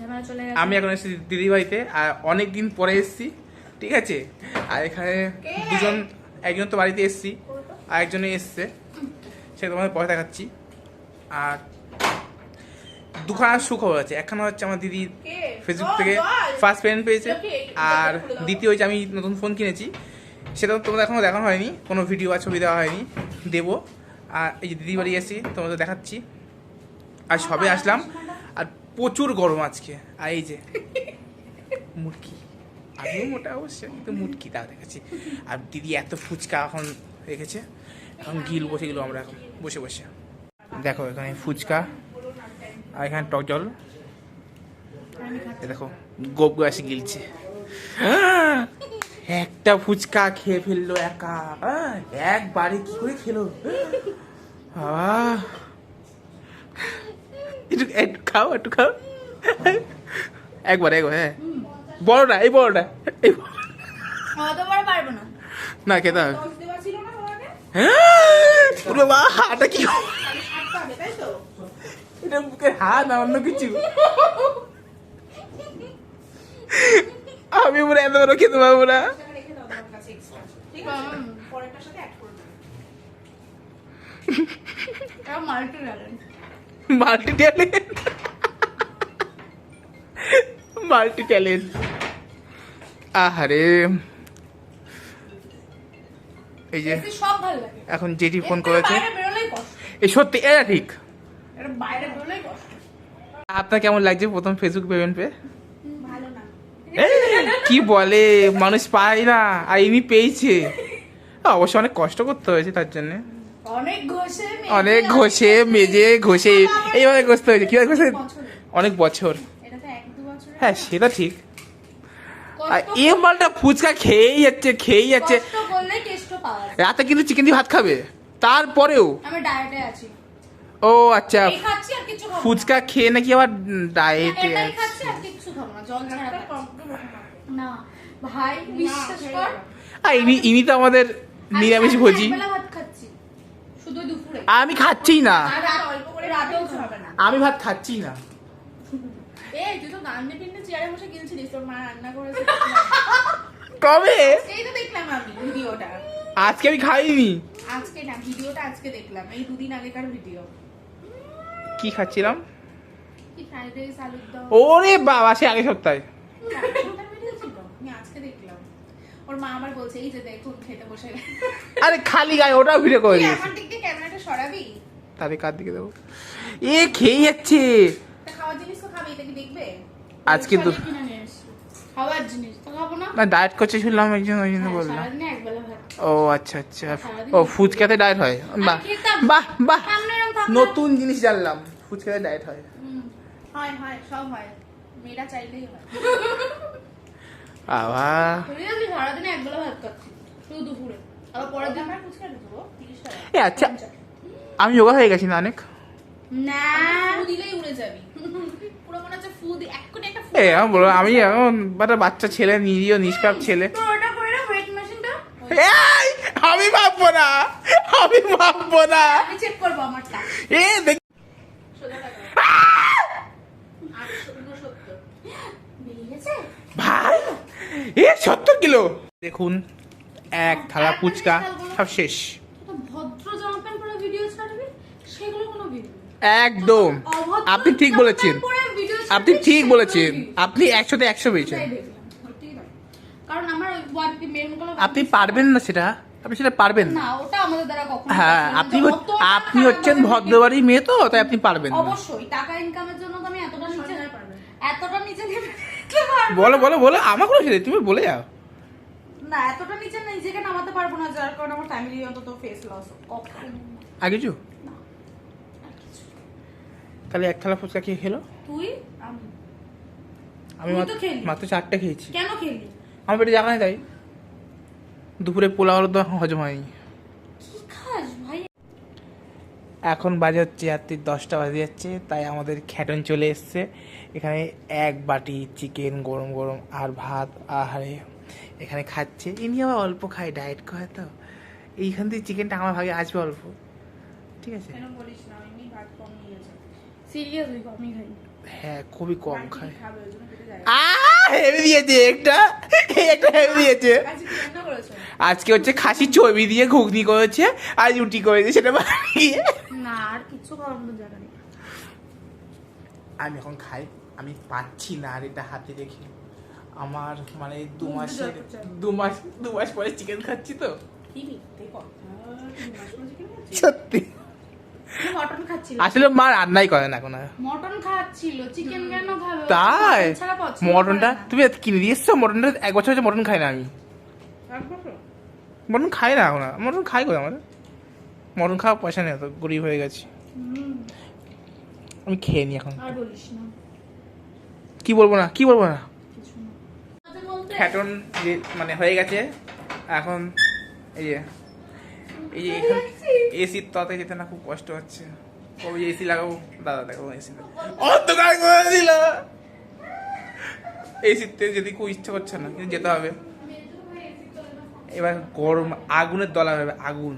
গেছে। আমি এখন এসেছি দিদি বাড়িতে আর অনেক দিন পরে এসেছি ঠিক আছে? আর এখানে দুজন একজন তো বাড়িতে এসেছি আর একজনে এসছে। সে তোমাদের পরে দেখাচ্ছি। আর দুখানা সুখবর আছে। একখানা হচ্ছে আমার দিদি ফেসবুক থেকে ফার্স্ট পেমেন্ট পেয়েছে। আর দ্বিতীয় হচ্ছে আমি নতুন ফোন কিনেছি। সেটা তোমাদের এখনও দেখানো হয়নি কোনো ভিডিও বা ছবি দেওয়া হয়নি। দেবো। আর এই যে দিদি বাড়ি এসেছি তোমাদের দেখাচ্ছি। আর সবে আসলাম। প্রচুর গরম আজকে। আর এই যে, মুটকি। আমিও মোটা অবশ্যই কিন্তু মুটকি তা দেখেছি। আর দিদি এত ফুচকা এখন রেখেছে। এখন গিল বসে গেলো আমরা এখন, বসে বসে। দেখো, এখানে ফুচকা, আর এখানে টক জল। দেখো, গোপ গাছে গিলছে। একটা ফুচকা খেয়ে ফেলল একা। একবারে কি করে খেলো? আহ! একটু একটু খাও একটু খাও। একবার একবার হ্যাঁ বড়টা এই বড়টা এই না? খেতে হবে হ্যাঁ পুরো বা হাটা কি এটা হাত না অন্য কিছু। আমি পুরো এত বড় খেতে পারব না multi talent multi talent multi talent আহারে। এই যে সব ভালো লাগে। এখন জেঠি ফোন করেছে। এই সত্যি এটা ঠিক। আপনার কেমন লাগছে প্রথম ফেসবুক পেমেন্ট পে কি বলে? মানুষ পায় না। আর ইনি পেয়েছে। অবশ্য অনেক কষ্ট করতে হয়েছে তার জন্য। অনেক ঘষে মেজে অনেক ঘষে মেজে ঘষে। এইভাবে ঘষতে হয়েছে। কীভাবে ঘষে অনেক বছর। হ্যাঁ সেটা ঠিক। এ মালটা ফুচকা খেয়েই যাচ্ছে খেয়েই যাচ্ছে। রাতে কিন্তু চিকেন দিয়ে ভাত খাবে। তারপরেও? ডায়েটে ও আচ্ছা। ফুচকা খেয়ে নাকি আবার ডায়েটে কর। আর ইনি তো আমাদের নিরামিষ ভোজি। শুধু দুপুরে। আমি খাচ্ছি না। অল্প করে রাতেও খাবে না। আমি ভাত খাচ্ছি না। এই তুই তো গান্ডে পিন্ডে চেয়ারে বসে গিলছিলিস তোর মা রান্না করেছে। কবে? তো দেখলাম আমি ভিডিওটা। আজকে আমি খাইনি। আজকে না ভিডিওটা আজকে দেখলাম এই দুদিন আগেকার ভিডিও। কি খাচ্ছিলাম? কি ফ্রাইড রাইস আলুর দম? ওরে বাবা সে আগে সপ্তাহে। ভিডিও ছিল? আমি আজকে দেখলাম। ওর মা আবার বলছে এই যে দেখুন খেতে বসে আরে খালি গায়ে ওটাও ভিডিও করে দিয়েছে আমার দিক দিয়ে ক্যামেরাটা সরাবি তাহলে কার দিকে দেবো? এ খেয়ে যাচ্ছে। আজকে তো- না। ডায়েট করছে শুনলাম একজন ওই জন্য হ্যাঁ, বললাম। ও আচ্ছা আচ্ছা। ও ফুচকাতে ডায়েট হয়। বাহ। বাহ বাহ। নতুন জিনিস জানলাম ফুচকাতে ডায়েট হয়। হুম, হয় হয় সব হয়। মেয়েরা চাইলেই হয়। বাবা। তুই সারাদিনে একবেলা ভাত খাচ্ছি শুধু দুপুরে। আবার পরের দিন আমার ফুচকা দেবো তিরিশ টাকা আচ্ছা। আমি যোগা হয়ে গেছি না অনেক? না। দিলেই উড়ে যাবি। পুরো মনে হচ্ছে ফু দি এক একটা ফু এ আমি বলো আমি এখন একটা বাচ্চা ছেলে নিরীহ নিষ্পাপ ছেলে। তো ওটা করে না ওয়েট মেশিনটা এই, আমি ভাববো না। আমি ভাববো না। আমি চেক করব আমারটা। এ দেখ ভাই এ সত্তর কিলো। দেখুন এক থালা ফুচকা সব শেষ তো ভদ্র জামা প্যান্ট পরে ভিডিও ছাড়বি সেগুলো কোনো ভিডিও একদম। আপনি ঠিক বলেছেন। আপনি ঠিক বলেছেন। আপনি একশোতে একশো পেয়েছেন। আমার আপনি পারবেন না সেটা? আপনি সেটা পারবেন? না ওটা আমাদের দ্বারা কখনো হ্যাঁ আপনি আপনি হচ্ছেন আমাদের ভদ্রবাড়ির মেয়ে তো তাই আপনি পারবেন না। অবশ্যই টাকা ইনকামের জন্য তো আমি এতটা নিচে এতটা নিচে বলো বলো বলো আমাকে বলেছিলে তুমি বলে যাও। না এতটা নিচে নিজেকে নামাতে পারব না যার কারণে আমার ফ্যামিলি অন্তত ফেস লস কখনো। আগে কিছু। তাহলে এক থালা ফুচকা খেয়ে খেলো? তুই আমি। আমি তো মাত্র- খেলি। মাত্র চারটে খেয়েছি। কেন খেলি? আমার পেটে জায়গা নেই তাই। দুপুরে পোলাও দম হজম হয়নি। কি খাস ভাই? এখন বাজে হচ্ছে রাত্রি দশটা বাজে যাচ্ছে তাই আমাদের খ্যাটন চলে এসছে। এখানে এক বাটি চিকেন গরম গরম আর ভাত আহারে। এখানে খাচ্ছে। ইনি আবার অল্প খায় ডায়েট করে তো। এইখান থেকে চিকেনটা আমার ভাগে আসবে অল্প। ঠিক আছে? কেন বলিস না ভাত কম নিয়েছি সিরিয়াস কমই খাই হ্যাঁ খুবই কম খায় হেভি দিয়েছে একটা। একটা হেভি দিয়েছে। আজকে হচ্ছে খাসি চর্বি দিয়ে ঘুগনি করেছে আর রুটি করেছে সেটা বানিয়ে। না আর কিছু খাওয়ার জায়গা নেই। আমি এখন খাই আমি পাচ্ছি না আর এটা হাতে রেখে। আমার মানে দু মাস। দু মাস দু মাস পরে চিকেন খাচ্ছি তো? সত্যি। খাচ্ছিল। আসলে মা রান্নাই করে না এখন আর। মটন খাচ্ছিল চিকেন কেন খাবে? তাই? মটনটা তুমি কিনে দিয়ে এসছো? মটনটা এক বছর হচ্ছে মটন খাই না আমি। মটন খাই না এখন আর। মটন খাই করে আমাদের। মটন খাওয়া পয়সা নেই তো গরিব হয়ে গেছি। আমি খেয়ে নি এখন। আর কি বলব না? কি বলব না? ফ্যাটন যে মানে হয়ে গেছে এখন এই যে এই যে এসির ততে যেতে না খুব কষ্ট হচ্ছে। কবে এসি লাগাবো দাদা দেখো এসি অন্ধকার করে দিল সিতে যদি কেউ ইচ্ছা করছে না কিন্তু যেতে হবে এবার গরম আগুনের দলা হবে আগুন